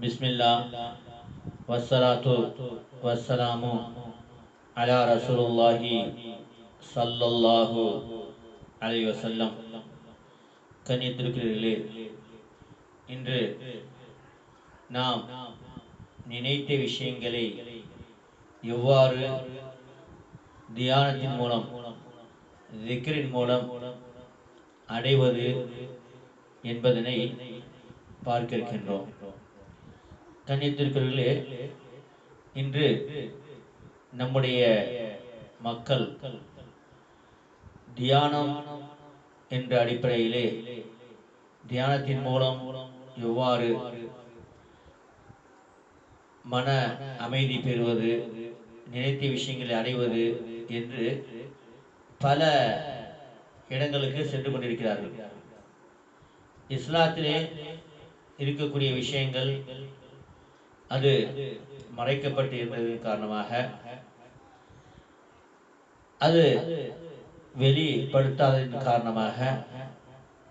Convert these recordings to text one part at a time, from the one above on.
பிஸ்மில்லா வசலாத்து வசலாமு அலா ரசூலுல்லாஹி சல்லல்லாஹு அலை வசல்லம் கண்ணியத்திருக்கிறீர்களே இன்று நாம் நினைத்த விஷயங்களை எவ்வாறு தியானத்தின் மூலம் திக்ரின் மூலம் அடைவது என்பதனை பார்க்க இருக்கின்றோம். கண்ணியத்திற்குள்ளே இன்று நம்முடைய மக்கள் தியானம் என்ற அடிப்படையிலே தியானத்தின் மூலம் எவ்வாறு மன அமைதி பெறுவது நினைத்த விஷயங்களை அடைவது என்று பல இடங்களுக்கு சென்று கொண்டிருக்கிறார்கள். இஸ்லாத்திலே இருக்கக்கூடிய விஷயங்கள் அது மறைக்கப்பட்டு இருந்ததன் காரணமாக அது வெளிப்படுத்தாததன் காரணமாக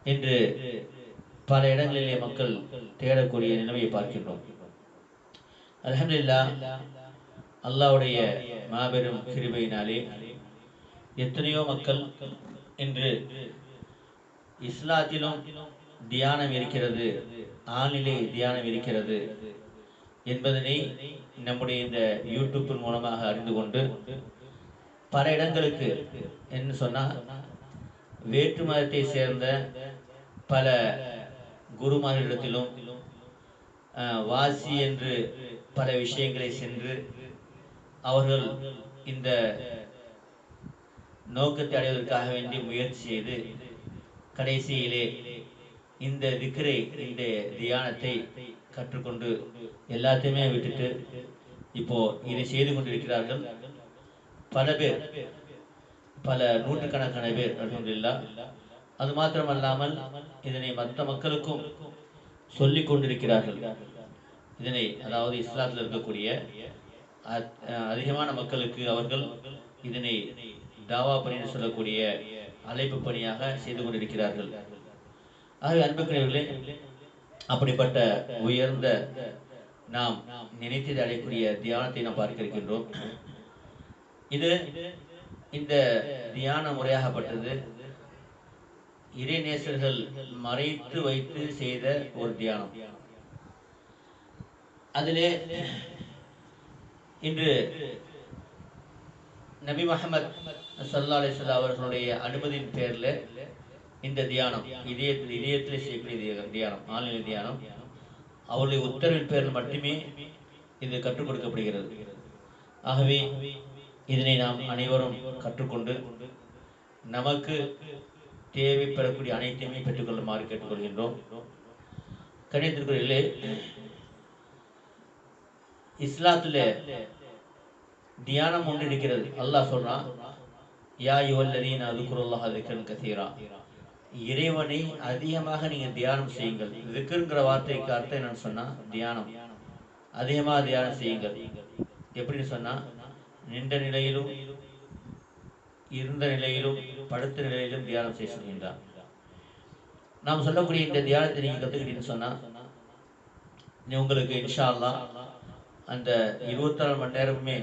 இன்று பல இடங்களிலே மக்கள் தேடக்கூடிய நிலைமையை பார்க்கின்றோம். அலமதுல்லா அல்லாவுடைய மாபெரும் கிருபையினாலே எத்தனையோ மக்கள் இன்று இஸ்லாத்திலும் தியானம் இருக்கிறது ஆணிலே தியானம் இருக்கிறது என்பதனை நம்முடைய இந்த யூடியூப்பின் மூலமாக அறிந்து கொண்டு பல இடங்களுக்கு என்ன சொன்னா வேற்று மதத்தை சேர்ந்த பல குருமார்களிடத்திலும் வாசி என்று பல விஷயங்களை சென்று அவர்கள் இந்த நோக்கத்தை அடைவதற்காக வேண்டி முயற்சி செய்து கடைசியிலே இந்த விக்கிரை இந்த தியானத்தை கற்றுக்கொண்டு எல்லாத்தையுமே விட்டுட்டு இப்போ இதை செய்து கொண்டிருக்கிறார்கள். பல பேர் பல நூற்றுக்கணக்கான பேர் அல்ஹம்துலில்லாஹ் அது மாத்திரமல்லாமல் இதனை மற்ற மக்களுக்கும் சொல்லிக் கொண்டிருக்கிறார்கள். இதனை அதாவது இஸ்லாத்தில் இருக்கக்கூடிய அதிகமான மக்களுக்கு அவர்கள் இதனை தாவா பணி என்று சொல்லக்கூடிய அழைப்பு பணியாக செய்து கொண்டிருக்கிறார்கள். ஆகவே அன்புக்குரியவர்களே அப்படிப்பட்ட உயர்ந்த நாம் நினைத்தது அடையக்கூடிய தியானத்தை நாம் பார்க்க இருக்கின்றோம் இது இந்த தியான முறையாகப்பட்டது. இறைநேசர்கள் மறைத்து வைத்து செய்த ஒரு தியானம். அதிலே இன்று நபி முஹம்மத் சல்லா அலிஸ்லா அவர்களுடைய அனுமதியின் பேரில் இந்த தியானம் இதயத்தில் இதயத்தில் செய்யக்கூடிய தியானம் ஆன்லைன் தியானம் அவருடைய உத்தரவின் பேரில் மட்டுமே இது கற்றுக் கொடுக்கப்படுகிறது ஆகவே இதனை நாம் அனைவரும் கற்றுக்கொண்டு நமக்கு தேவைப்படக்கூடிய அனைத்தையுமே பெற்றுக்கொள்ளுமாறு கேட்டுக்கொள்கின்றோம். கணியத்திற்குள்ளே இஸ்லாத்துல தியானம் ஒன்று இருக்கிறது. அல்லாஹ் சொல்றான் யா யுவல்லதீன் அதுக்குருல்லாஹ் திக்ரன் கசீரா. இறைவனை அதிகமாக நீங்க தியானம் செய்யுங்கள். இதுக்குங்கிற வார்த்தைக்கு அர்த்தம் என்னன்னு சொன்னா தியானம். அதிகமாக தியானம் செய்யுங்கள். எப்படின்னு சொன்னா நின்ற நிலையிலும் இருந்த நிலையிலும் படுத்த நிலையிலும் தியானம் செய்ய சொல்கின்றார். நாம் சொல்லக்கூடிய இந்த தியானத்தை நீங்க கத்துக்கிட்டீங்கன்னு சொன்னா நீ உங்களுக்கு இன்ஷா அல்லா அந்த இருபத்தி நாலு மணி நேரமுமே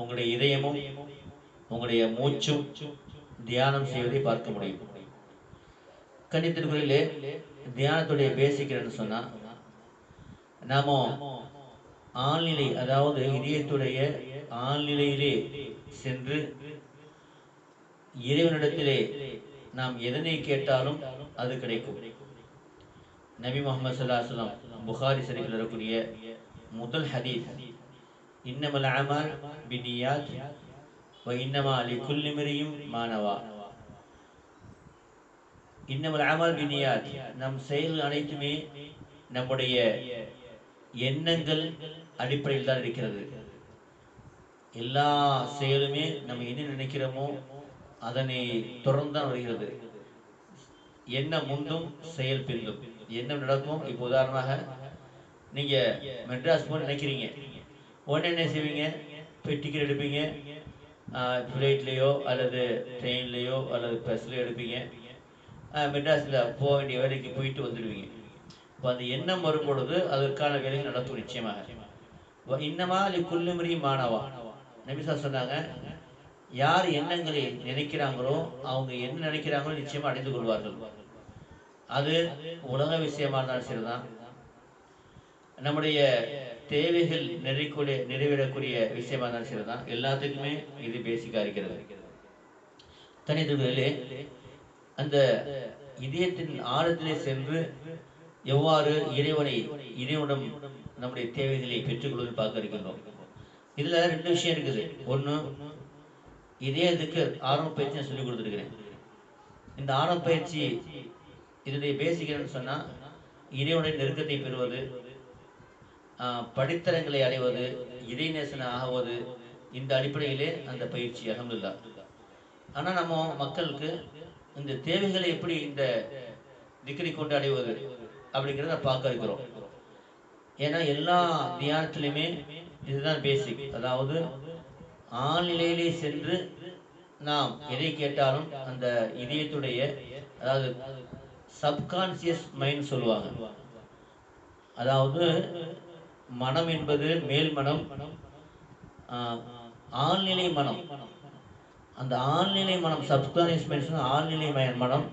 உங்களுடைய இதயமும் உங்களுடைய மூச்சும் தியானம் செய்வதை பார்க்க முடியும். கணித்திற்குள்ளே தியானத்துடைய பேசிக்கிறேன்னு சொன்னா நாம ஆழ்நிலை அதாவது இதயத்துடைய ஆழ்நிலையிலே சென்று இறைவனிடத்திலே நாம் எதனை கேட்டாலும் அது கிடைக்கும். நபி முகமது சல்லாஹலாம் புகாரி சரிவில் இருக்கக்கூடிய முதல் ஹதீஸ் இன்னமல் அமல் பினியாத் இன்னமா அலி குல்லிமரியும் மாணவா இன்னமல் அமல் பினியாத் நம் செயல் அனைத்துமே நம்முடைய எண்ணங்கள் அடிப்படையில் தான் இருக்கிறது. எல்லா செயலுமே நம்ம என்ன நினைக்கிறோமோ அதனை தொடர்ந்து தான் வருகிறது. எண்ணம் முந்தும் செயல் பிந்தும். எண்ணம் நடக்கும். இப்போ உதாரணமாக நீங்க மெட்ராஸ் போக நினைக்கிறீங்க. உடனே என்ன செய்வீங்க? போய் டிக்கெட் எடுப்பீங்க ஃப்ளைட்லேயோ அல்லது ட்ரெயின்லேயோ அல்லது பஸ்லேயோ எடுப்பீங்க. மெட்ராஸில் போக வேண்டிய வேலைக்கு போயிட்டு வந்துடுவீங்க. இப்போ அந்த எண்ணம் வரும் பொழுது அதற்கான வேலைகள் நடக்கும் நிச்சயமாக. இன்னமா அது குல்லுமரி மாணவா நபிசா சொன்னாங்க யார் எண்ணங்களை நினைக்கிறாங்களோ அவங்க என்ன நினைக்கிறாங்களோ நிச்சயமா அடைந்து கொள்வார்கள். அது உலக விஷயமா இருந்தாலும் சரிதான். நம்முடைய தேவைகள் நிறைக்கூடிய நிறைவேறக்கூடிய விஷயமா இருந்தாலும் சரிதான். எல்லாத்துக்குமே இது பேசிக்கா இருக்கிறது. தனித்துவர்களே அந்த இதயத்தின் ஆழத்திலே சென்று எவ்வாறு இறைவனை இறைவனம் நம்முடைய தேவைகளை பெற்றுக்கொள்வது பார்க்க இருக்கின்றோம். இதுல ரெண்டு விஷயம் இருக்குது. ஒண்ணு இதயத்துக்கு ஆரம்ப பயிற்சி நான் சொல்லி கொடுத்துருக்கிறேன். இந்த ஆரம்ப பயிற்சி இதனுடைய பேசிக் என்னன்னு சொன்னா இறைவனுடைய நெருக்கத்தை பெறுவது படித்தரங்களை அடைவது இறைநேசன ஆகுவது இந்த அடிப்படையிலே அந்த பயிற்சி அகமதுல்லா ஆனா நம்ம மக்களுக்கு இந்த தேவைகளை எப்படி இந்த திக்கரை கொண்டு அடைவது அப்படிங்கிறத பார்க்க இருக்கிறோம் ஏன்னா எல்லா தியானத்திலையுமே இதுதான் பேசிக் அதாவது ஆழ்நிலையிலே சென்று நாம் எதை கேட்டாலும் அந்த இதயத்துடைய அதாவது சப்கான்சியஸ் மைண்ட் சொல்லுவாங்க. அதாவது மனம் என்பது மேல் மனம் ஆழ்நிலை மனம். அந்த ஆழ்நிலை மனம் சப்கான்சியஸ் ஆழ்நிலை மனம்.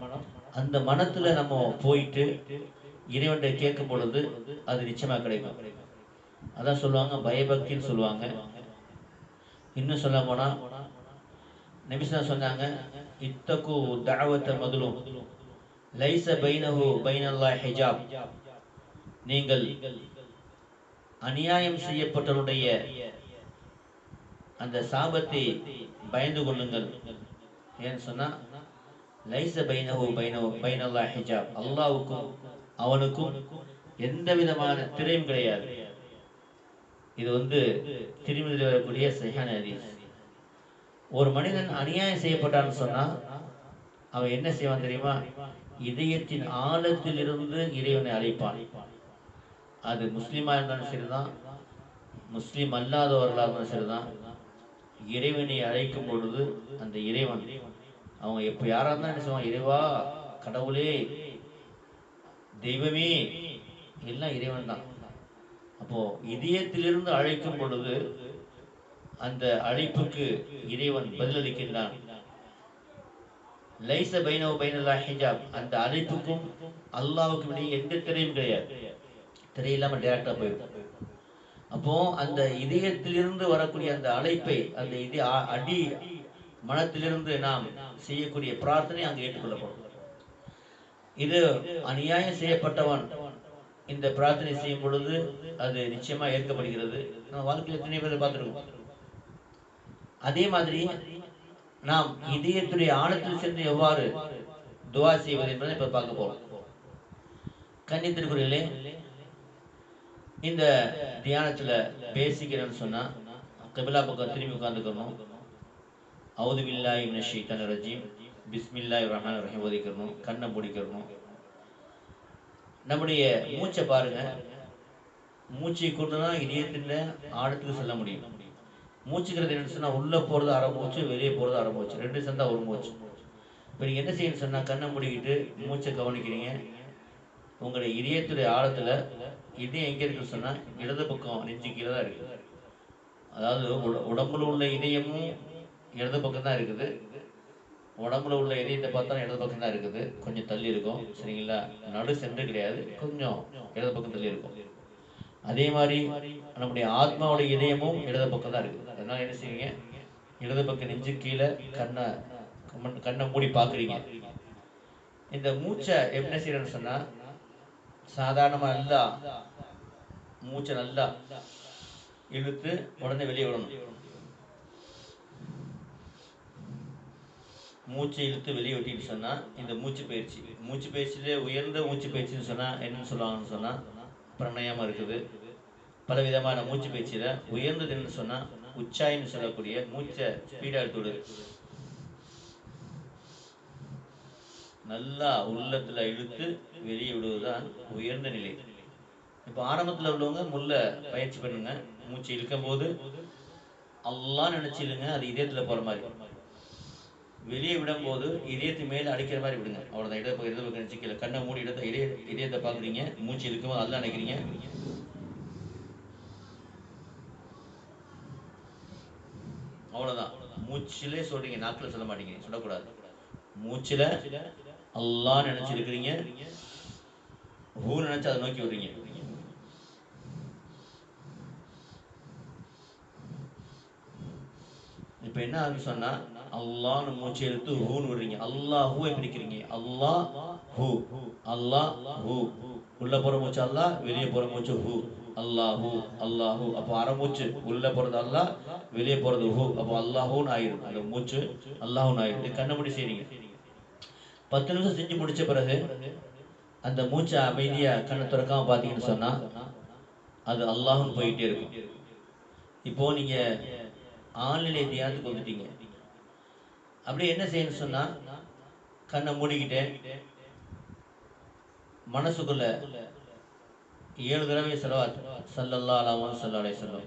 அந்த மனத்துல நம்ம போயிட்டு இறைவன்கிட்ட கேட்கும் பொழுது அது நிச்சயமா கிடைக்கும். அதான் சொல்லுவாங்க பயபக்தின்னு சொல்லுவாங்க. இன்னும் சொல்ல போனா நபிசா சொன்னாங்க இத்தகு தஅவத்த மதுலும் லைச பைனஹு பைனல்லா ஹிஜாப். நீங்கள் அநியாயம் செய்யப்பட்டவருடைய அந்த சாபத்தை பயந்து கொள்ளுங்கள். ஏன்னு சொன்னா லைச பைனஹு பைனஹு பைனல்லா ஹிஜாப். அல்லாவுக்கும் அவனுக்கும் எந்த விதமான திரையும் கிடையாது. இது வந்து திருமதியில் வரக்கூடிய சஹான ஹதீஸ். ஒரு மனிதன் அநியாயம் செய்யப்பட்டான்னு சொன்னா அவன் என்ன செய்வான் தெரியுமா? இதயத்தின் ஆழத்தில் இருந்து இறைவனை அழைப்பான். அது முஸ்லீமா இருந்தாலும் சரிதான் முஸ்லீம் அல்லாதவர்களாக இருந்தாலும் சரிதான் இறைவனை அழைக்கும் பொழுது அந்த இறைவன் அவங்க எப்போ யாரா இருந்தாலும் என்ன செய்வான் இறைவா கடவுளே தெய்வமே. எல்லாம் இறைவன் தான். அப்போ இதயத்திலிருந்து அழைக்கும் பொழுது அந்த அழைப்புக்கு இறைவன் பதிலளிக்கின்றான். லைச பைனவ பைனல்லா ஹிஜாப். அந்த அழைப்புக்கும் அல்லாவுக்கும் இடையே எந்த திரையும் கிடையாது. திரை இல்லாம டேரக்டா போயிடும். அப்போ அந்த இதயத்திலிருந்து வரக்கூடிய அந்த அழைப்பை அந்த இதய அடி மனத்திலிருந்து நாம் செய்யக்கூடிய பிரார்த்தனை அங்கு ஏற்றுக்கொள்ளப்படும். இது அநியாயம் செய்யப்பட்டவன் இந்த பிரார்த்தனை செய்யும் பொழுது அது நிச்சயமா ஏற்கப்படுகிறது. நம்ம வாழ்க்கையில் எத்தனை பேர் பார்த்துருக்கோம். அதே மாதிரி நாம் இதயத்துடைய ஆழத்தில் சென்று எவ்வாறு துவா செய்வது என்பதை இப்ப பார்க்க போறோம். கன்னித்திருக்குறளே இந்த தியானத்துல பேசிக்கிறேன்னு சொன்னா கபிலா பக்கம் திரும்பி உட்காந்துக்கணும் அவுது பில்லாய் மினஷ் ஷைத்தானிர் ரஜீம். பிஸ்மில்லாய் ரஹ்மான் ரஹீம் ஓதிக்கிறணும் கண்ணை பிடிக்கணும் நம்முடைய மூச்சை பாருங்க. மூச்சை கொண்டு தான் இதயத்தில் ஆழத்துக்கு செல்ல முடியும். மூச்சுக்கிறது என்னன்னு சொன்னா உள்ள போறது அரை மூச்சு வெளியே போறது அரை மூச்சு. ரெண்டு சேர்ந்தா ஒரு மூச்சு. இப்போ நீங்க என்ன செய்யணும்னு சொன்னா கண்ணை மூடிக்கிட்டு மூச்சை கவனிக்கிறீங்க. உங்களுடைய இதயத்துடைய ஆழத்தில் இதயம் எங்கே இருக்குன்னு சொன்னால் இடது பக்கம் நெஞ்சு கீழே தான் இருக்குது. அதாவது உட- உடம்புல உள்ள இதயமும் இடது பக்கம் தான் இருக்குது. உடம்புல உள்ள இதயத்தை பார்த்தா இடது பக்கம் தான் இருக்குது. கொஞ்சம் தள்ளி இருக்கும் சரிங்களா? நடு சென்று கிடையாது கொஞ்சம் இடது பக்கம் தள்ளி இருக்கும். அதே மாதிரி நம்முடைய ஆத்மாவுடைய இதயமும் இடது பக்கம் தான் இருக்குது. அதனால என்ன செய்வீங்க? இடது பக்கம் நெஞ்சு கீழே கண்ணை கண்ணை மூடி பார்க்குறீங்க. இந்த மூச்சை என்ன செய்யறேன்னு சொன்னால் சாதாரணமா நல்லா மூச்சை நல்லா இழுத்து உடனே வெளியே விடணும். மூச்சை இழுத்து வெளியே விட்டின்னு சொன்னா இந்த மூச்சு பயிற்சி. மூச்சு பயிற்சியிலே உயர்ந்த மூச்சு பயிற்சின்னு சொன்னா என்னன்னு சொல்லுவாங்கன்னு சொன்னா பிரணயமா இருக்குது. பல விதமான மூச்சு பயிற்சியில உயர்ந்தது என்னன்னு சொன்னா உச்சாயின்னு சொல்லக்கூடிய மூச்சை ஸ்பீடாக எடுத்து விடுது நல்லா உள்ளத்துல இழுத்து வெளியே விடுவதுதான் உயர்ந்த நிலை. இப்போ ஆரம்பத்துல உள்ளவங்க முள்ள பயிற்சி பண்ணுங்க. மூச்சு இழுக்கும் போது எல்லாம் நினைச்சிடுங்க அது இதயத்துல போற மாதிரி. வெளியே விடும் போது இதயத்து மேலே அடிக்கிற மாதிரி விடுங்க. அவ்வளோதான் இடது பக்கம் இடது பக்கம் கண்ணை மூடி இடத்த இதய இதயத்தை பார்க்குறீங்க. மூச்சு இருக்கும்போது அதெல்லாம் நினைக்கிறீங்க. அவ்வளோதான் மூச்சிலே சொல்றீங்க நாக்கில் சொல்ல மாட்டீங்க. சொல்லக்கூடாது. மூச்சில் அல்லாஹ் நினைச்சிருக்கிறீங்க? ஹூ நினைச்சு அதை நோக்கி விடுறீங்க இப்ப என்ன ஆகுது சொன்னா அல்லாஹ்னு மூச்சு எடுத்து ஹூன்னு விடுறீங்க. அல்லாஹ் ஹூவை பிடிக்கிறீங்க. அல்லாஹ் ஹூ அல்லாஹ் ஹூ உள்ள போற மூச்சு அல்லாஹ் வெளியே போற மூச்சு ஹூ அல்லாஹூ அல்லாஹூ அப்போ அரை மூச்சு உள்ள போறது அல்லாஹ் வெளியே போறது ஹூ அப்போ அல்லாஹூன்னு ஆயிரும். அந்த மூச்சு அல்லாஹூன்னு ஆயிரும். இது கண்ணை செய்றீங்க. பத்து நிமிஷம் செஞ்சு முடிச்ச பிறகு அந்த மூச்சை அமைதியா கண்ணை திறக்காம பார்த்தீங்கன்னு சொன்னா அது அல்லாஹும் போயிட்டே இருக்கும். இப்போ நீங்க ஆன்லைன்ல தியானத்துக்கு வந்துட்டீங்க. அப்படியே என்ன செய்யணும் சொன்னா கண்ணை மூடிக்கிட்டே மனசுக்குள்ள ஏழு தடவை செலவாத் சல்லல்லா அலாமன் சல்லா அலை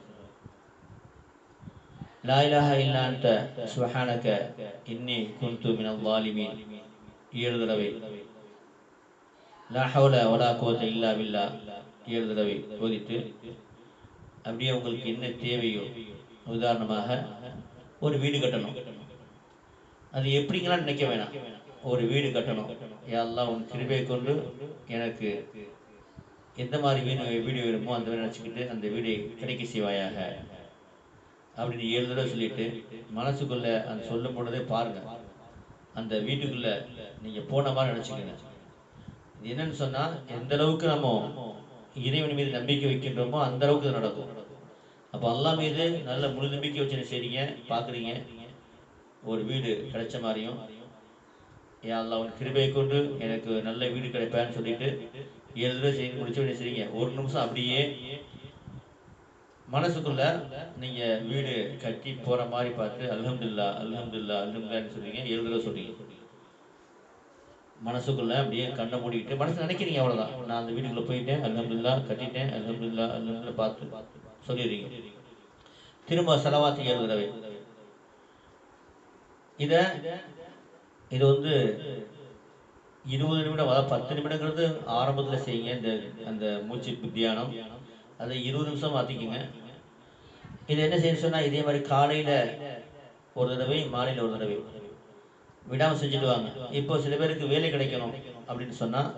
லாயிலாக இல்லான்ட்ட சுஹானக்க இன்னி குந்து மினல் வாலிமீன் ஏழு தடவை. லாஹவுல வலா குவத்த இல்லா வில்லா ஏழு தடவை ஓதிட்டு அப்படியே உங்களுக்கு என்ன தேவையோ உதாரணமாக ஒரு வீடு கட்டணும். அது எப்படிங்கலாம் நினைக்க வேணாம். ஒரு வீடு கட்டணும். யாரெல்லாம் உன் கிருபை கொண்டு எனக்கு எந்த மாதிரி வீடு வீடு வேணுமோ அந்த மாதிரி நினச்சிக்கிட்டு அந்த வீடை கிடைக்க செய்வாயாக. அப்படின்னு ஏழு தடவை சொல்லிட்டு மனசுக்குள்ள அந்த சொல்லும் பொழுதே பாருங்க. அந்த வீட்டுக்குள்ள நீங்க போன மாதிரி நினைச்சுக்கங்க. இது என்னன்னு சொன்னா எந்த அளவுக்கு நம்ம இறைவன் மீது நம்பிக்கை வைக்கின்றோமோ அந்த அளவுக்கு இது நடக்கும். அப்போ அல்லா மீது நல்ல முழு நம்பிக்கை வச்சு என்ன செய்றீங்க? பார்க்குறீங்க ஒரு வீடு கிடைச்ச மாதிரியும் ஏன் அல்லாஹ் உன் கிருபையை கொண்டு எனக்கு நல்ல வீடு கிடைப்பேன்னு சொல்லிட்டு ஏழு தடவை செய்து முடிச்சு என்ன செய்றீங்க? ஒரு நிமிஷம் அப்படியே மனசுக்குள்ள நீங்க வீடு கட்டி போற மாதிரி பார்த்து அல்ஹம்துல்லா அல்ஹம்துல்லா அல்ஹம்துல்லான்னு சொல்றீங்க. ஏழு தடவை சொல்றீங்க. மனசுக்குள்ள அப்படியே கண்ணை மூடிக்கிட்டு மனசு நினைக்கிறீங்க அவ்வளவுதான். நான் அந்த வீட்டுக்குள்ள போயிட்டேன் அல்ஹம்துல்லா கட்டிட்டேன் அல்ஹம்துல்லா அல்ஹம்துல்லா பார்த்து சொல்லிடுறீங்க. திரும்ப செலவாத்து ஏழு தடவை இத இது வந்து இருபது நிமிடம் அதாவது பத்து நிமிடங்கிறது ஆரம்பத்தில் செய்யுங்க இந்த அந்த மூச்சு தியானம். அதை இருபது நிமிஷம் மாற்றிக்குங்க இது என்ன செய்ய சொன்னால் இதே மாதிரி காலையில் ஒரு தடவை மாலையில் ஒரு தடவை. விடாமல் செஞ்சுட்டு வாங்க. இப்போ சில பேருக்கு வேலை கிடைக்கணும் அப்படின்னு சொன்னால்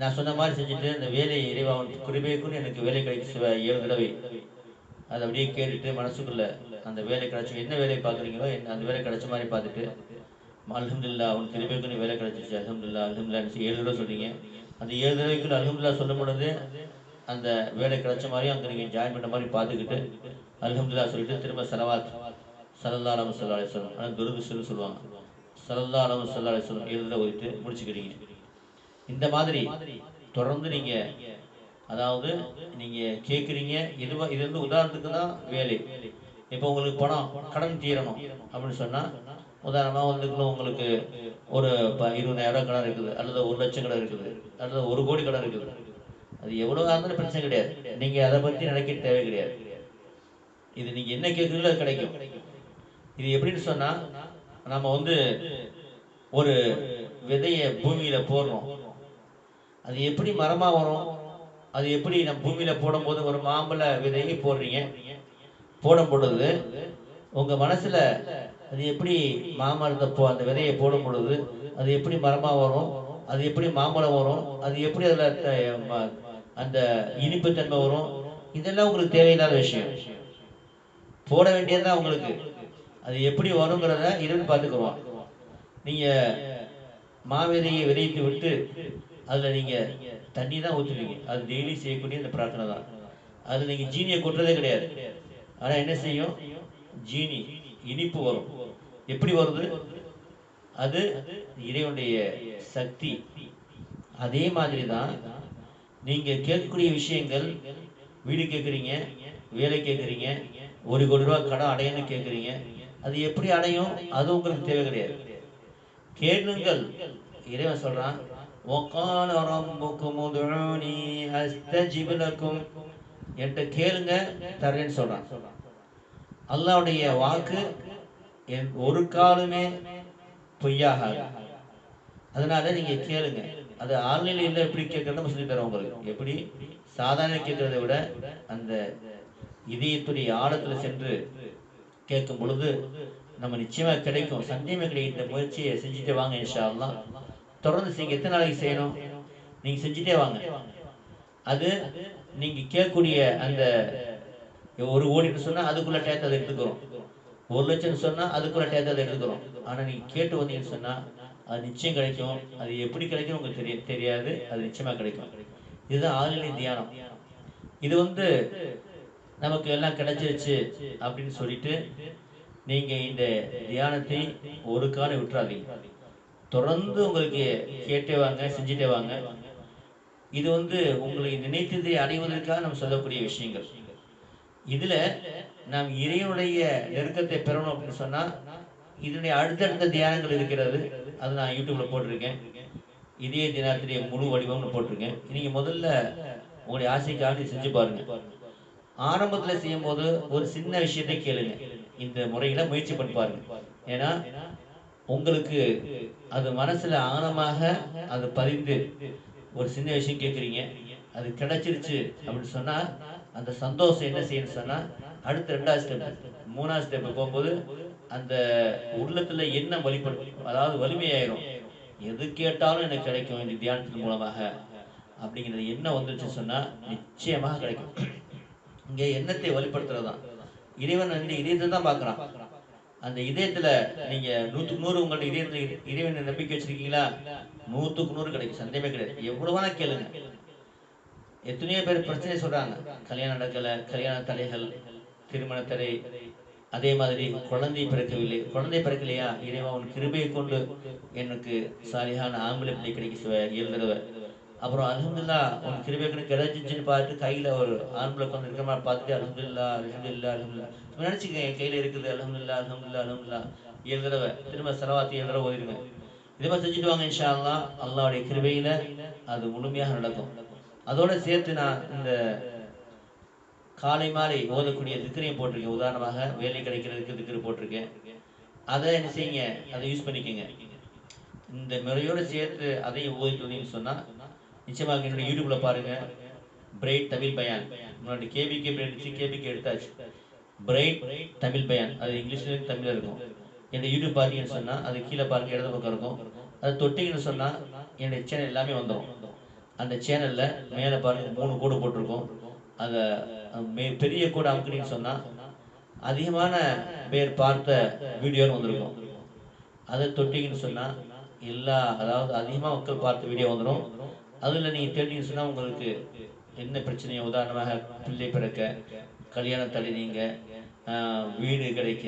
நான் சொன்ன மாதிரி செஞ்சுட்டு அந்த வேலையை இறைவா குறிப்பேக்குன்னு எனக்கு வேலை கிடைக்க ஏழு தடவை. அதை அப்படியே கேட்டுட்டு மனசுக்குள்ள அந்த வேலை கிடைச்சி என்ன வேலை பார்க்குறீங்களோ என்ன அந்த வேலை கிடைச்ச மாதிரி பார்த்துட்டு அலமதுல்லா அவன் திருப்பேக்குன்னு வேலை கிடைச்சிச்சு அலமதுல்லா அல்ஹம்துல்லான்னு ஏழு தடவை சொல்கிறீங்க அந்த ஏழு தடவைக்குள்ள அலமதுல்லா சொல்லும் பொழுது அந்த வேலை கிடைச்ச மாதிரியும் அங்கே நீங்கள் ஜாயின் பண்ண மாதிரி பார்த்துக்கிட்டு அல்ஹம்துல்லா சொல்லிட்டு திரும்ப செலவாத் சல்லல்லா அலமு சல்லா அலி சொல்லம் ஆனால் துருதுசுன்னு சொல்லுவாங்க. சல்லல்லா அலமு சல்லா அலி சொல்லம் எழுத ஒதுட்டு முடிச்சுக்கிறீங்க இந்த மாதிரி தொடர்ந்து நீங்கள் அதாவது நீங்கள் கேட்குறீங்க இது இது வந்து உதாரணத்துக்கு தான் வேலை. இப்போ உங்களுக்கு பணம் கடன் தீரணும் அப்படின்னு சொன்னால் உதாரணமாக வந்துக்கணும் உங்களுக்கு ஒரு ப இருபதாயிரம் கடன் இருக்குது அல்லது ஒரு லட்சம் கடன் இருக்குது அல்லது ஒரு கோடி கடன் இருக்குது. அது எவ்வளோ இருந்தாலும் பிரச்சனை கிடையாது. நீங்கள் அதை பற்றி நினைக்க தேவை கிடையாது. இது நீங்கள் என்ன கேட்குறீங்களோ அது கிடைக்கும். இது எப்படின்னு சொன்னால் நம்ம வந்து ஒரு விதையை பூமியில் போடுறோம். அது எப்படி மரமாக வரும்? அது எப்படி நம்ம பூமியில் போடும்போது ஒரு மாம்பழ விதையை போடுறீங்க? போடும் பொழுது உங்கள் மனசில் அது எப்படி மாமரத்தை போ அந்த விதையை போடும் பொழுது அது எப்படி மரமாக வரும்? அது எப்படி மாம்பழம் வரும்? அது எப்படி அதில் அந்த இனிப்பு தன்மை வரும். இதெல்லாம் உங்களுக்கு தேவையில்லாத விஷயம். போட வேண்டியதுதான் உங்களுக்கு. அது எப்படி வருங்கிறத இருந்து பார்த்துக்குருவோம் நீங்கள் மாவேதையை விதைத்து விட்டு அதில் நீங்கள் தண்ணி தான் ஊற்றுவீங்க அது டெய்லி செய்யக்கூடிய அந்த பிரார்த்தனை தான். அதில் நீங்கள் ஜீனியை கொட்டுறதே கிடையாது. ஆனால் என்ன செய்யும்? ஜீனி இனிப்பு வரும். எப்படி வருது? அது இறைவனுடைய சக்தி. அதே மாதிரி தான் நீங்கள் கேட்கக்கூடிய விஷயங்கள் வீடு கேட்குறீங்க வேலை கேட்குறீங்க ஒரு கோடி ரூபா கடன் அடையணும்னு கேட்குறீங்க அது எப்படி அடையும்? அது உங்களுக்கு தேவை கிடையாது. கேளுங்கள். இறைவன் சொல்கிறான் ஒக்கான ரம்புக்கும் உதுணி அஸ்தஜிபலக்கும் என்கிட்ட கேளுங்க தரேன்னு சொல்கிறான் அல்லாவுடைய வாக்கு என் ஒரு காலமே பொய்யாக அதனால நீங்கள் கேளுங்க. அது ஆன்லைன்ல எப்படி கேட்கறது நம்ம சொல்லி தரோம் உங்களுக்கு எப்படி? சாதாரண கேட்கறதை விட அந்த இதயத்துடைய ஆழத்துல சென்று கேட்கும் பொழுது நம்ம நிச்சயமா கிடைக்கும். சந்தேகமே கிடைக்கிற இந்த முயற்சியை செஞ்சுட்டு வாங்க இன்ஷா அல்லாஹ் தொடர்ந்து செய்யுங்க. எத்தனை நாளைக்கு செய்யணும்? நீங்க செஞ்சுட்டே வாங்க. அது நீங்க கேட்கக்கூடிய அந்த ஒரு கோடின்னு சொன்னா அதுக்குள்ள டேத்தை அதை எடுத்துக்கிறோம். ஒரு லட்சம் சொன்னா அதுக்குள்ள டேத்தை அதை எடுத்துக்கிறோம். ஆனா நீங்க கேட்டு வந்தீங்கன்னு சொன்னா அது நிச்சயம் கிடைக்கும். அது எப்படி கிடைக்கும் உங்களுக்கு தெரிய தெரியாது. அது நிச்சயமா கிடைக்கும். இதுதான் ஆழ்நிலை தியானம். இது வந்து நமக்கு எல்லாம் கிடைச்சிருச்சு அப்படின்னு சொல்லிட்டு நீங்க இந்த தியானத்தை ஒரு காலம் விட்டுறாதீங்க. தொடர்ந்து உங்களுக்கு கேட்டே வாங்க செஞ்சுட்டே வாங்க. இது வந்து உங்களை நினைத்ததை அடைவதற்காக நம்ம சொல்லக்கூடிய விஷயங்கள். இதுல நாம் இறைவனுடைய நெருக்கத்தை பெறணும் அப்படின்னு சொன்னா இதனுடைய அடுத்தடுத்த தியானங்கள் இருக்கிறது. அது நான் யூடியூப்ல போட்டிருக்கேன். இதே தினத்துடைய முழு வடிவம்னு போட்டிருக்கேன். நீங்க முதல்ல உங்களுடைய ஆசைக்காக செஞ்சு பாருங்க. ஆரம்பத்துல செய்யும் போது ஒரு சின்ன விஷயத்தை கேளுங்க. இந்த முறையில முயற்சி பண்ணி பாருங்க. ஏன்னா உங்களுக்கு அது மனசுல ஆழமாக அது பதிந்து ஒரு சின்ன விஷயம் கேட்குறீங்க அது கிடைச்சிருச்சு அப்படின்னு சொன்னா அந்த சந்தோஷம் என்ன செய்யணும்னு சொன்னா அடுத்த ரெண்டாவது ஸ்டெப் மூணாவது ஸ்டெப் போகும்போது அந்த உள்ளத்துல என்ன வழிபடும் அதாவது வலிமையாயிரும். எது கேட்டாலும் எனக்கு கிடைக்கும் இந்த தியானத்தின் மூலமாக அப்படிங்கிறது என்ன வந்துருச்சு சொன்னா நிச்சயமாக கிடைக்கும். இங்க எண்ணத்தை வழிபடுத்துறது இறைவன் வந்து இதயத்தை தான் பாக்குறான் அந்த இதயத்துல நீங்க நூத்துக்கு நூறு உங்கள்ட்ட இதயத்துல இறைவனை நம்பிக்கை வச்சிருக்கீங்களா? நூத்துக்கு நூறு கிடைக்கும். சந்தேகமே கிடையாது. எவ்வளவு கேளுங்க. எத்தனையோ பேர் பிரச்சனை சொல்றாங்க. கல்யாணம் நடக்கல கல்யாண தடைகள் திருமண தடை அதே மாதிரி குழந்தை பிறக்கவில்லை. குழந்தை பிறக்கலையா? இறைவா உன் கிருபையை கொண்டு எனக்கு சாலியான ஆம்பளை பிள்ளை கிடைக்க சிவ ஏழு தடவை அப்புறம் அலமதுல்லா உன் கிருபை கொண்டு கிடைச்சிச்சுன்னு பார்த்து கையில ஒரு ஆம்பளை கொண்டு இருக்கிற மாதிரி பார்த்துட்டு அலமதுல்லா அலமதுல்லா அலமதுல்லா நினைச்சுக்க என் கையில இருக்குது அலமதுல்லா அலமதுல்லா அலமதுல்லா எழுதுறவ திரும்ப செலவாத்தி எழுதுற ஓதிருங்க இதே மாதிரி செஞ்சுட்டு வாங்க இன்ஷா அல்லாஹ் அல்லாவுடைய கிருபையில அது முழுமையாக நடக்கும். அதோட சேர்த்து நான் இந்த காலை மாலை ஓதக்கூடிய திக்கரையும் போட்டிருக்கேன். உதாரணமாக வேலை கிடைக்கிறதுக்கு திக்கரு போட்டிருக்கேன். அதை என்ன செய்யுங்க? அதை யூஸ் பண்ணிக்கோங்க. இந்த முறையோடு சேர்த்து அதையும் ஓதிட்டு சொன்னால் நிச்சயமாக என்னுடைய யூடியூப்ல பாருங்க. பிரைட் தமிழ் பயான் முன்னாடி கேபிகே பிரிச்சு கேபிகே எடுத்தாச்சு. பிரைட் தமிழ் பயான் அது இங்கிலீஷ்ல தமிழில் இருக்கும். என்னுடைய யூடியூப் பார்த்தீங்கன்னு சொன்னால் அது கீழே பாருங்க இடது பக்கம் இருக்கும். அது தொட்டிங்கன்னு சொன்னால் என்னுடைய சேனல் எல்லாமே வந்துடும் அந்த சேனலில் மேலே பாருங்க மூணு கோடு போட்டிருக்கோம். அதை பெரிய கூட அப்படின்னு சொன்னா அதிகமான பேர் பார்த்த வீடியோன்னு வந்திருக்கும். அதை தொட்டிங்கன்னு சொன்னா எல்லா அதாவது அதிகமா மக்கள் பார்த்த வீடியோ வந்துடும் அதுல நீங்க தேடிங்கன்னு சொன்னா உங்களுக்கு என்ன பிரச்சனையோ உதாரணமாக பிள்ளை பிறக்க கல்யாண தடை நீங்க வீடு கிடைக்க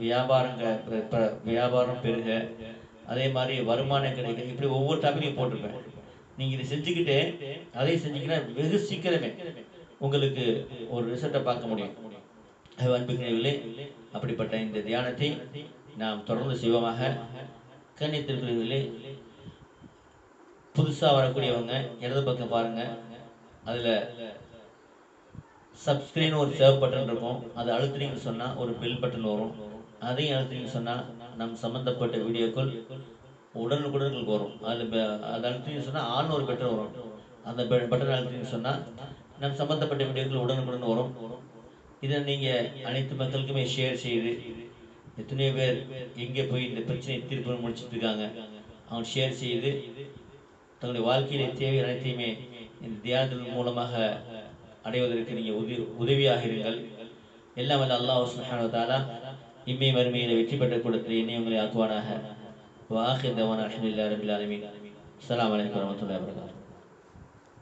வியாபாரங்க ப- ப- வியாபாரம் பெருக அதே மாதிரி வருமானம் கிடைக்க இப்படி ஒவ்வொரு டாபிக்கையும் போட்டிருப்பேன். நீங்க இதை செஞ்சுக்கிட்டே அதையும் செஞ்சீங்கன்னா வெகு சீக்கிரமே உங்களுக்கு ஒரு ரிசல்ட்டை பார்க்க முடியும். அது அப்படிப்பட்ட இந்த தியானத்தை நாம் தொடர்ந்து செய்வோமாக. கணித்திருக்கிறதிலே புதுசாக வரக்கூடியவங்க இடது பக்கம் பாருங்க. அதில் சப்ஸ்கிரைன் ஒரு சேவ் பட்டன் இருக்கும். அதை அழுத்துனீங்கன்னு சொன்னால் ஒரு பெல் பட்டன் வரும். அதையும் அழுத்துனீங்கன்னு சொன்னால் நம் சம்மந்தப்பட்ட வீடியோக்கள் உடனுக்குடன் உங்களுக்கு வரும். அதில் அதை அழுத்தினீங்கன்னு சொன்னால் ஆன் ஒரு பட்டன் வரும். அந்த பட்டன் அழுத்தினீங்கன்னு சொன்னால் நம் சம்பந்தப்பட்ட வீடியோக்கள் உடனுக்குடன் வரும். இதை நீங்க அனைத்து மக்களுக்குமே ஷேர் செய்து எத்தனையோ பேர் எங்கே போய் இந்த பிரச்சனையை தீர்ப்பு முடிச்சிட்டு இருக்காங்க அவங்க ஷேர் செய்து தங்களுடைய வாழ்க்கையில தேவை அனைத்தையுமே இந்த தியானத்தின் மூலமாக அடைவதற்கு நீங்க உதவி உதவியாக இருங்கள். எல்லாம் வல்ல அல்லாஹ் சுப்ஹானஹு இம்மை வறுமையில் வெற்றி பெற்ற கூடத்தில் என்னை உங்களை ஆக்குவானாக. வாஹிர் தவானா அல்ஹம்துலில்லாஹி ரபில் அலமின் அஸ்லாம் வலைக்கம் வரஹ்மத்துல்லாஹி வரகாத்து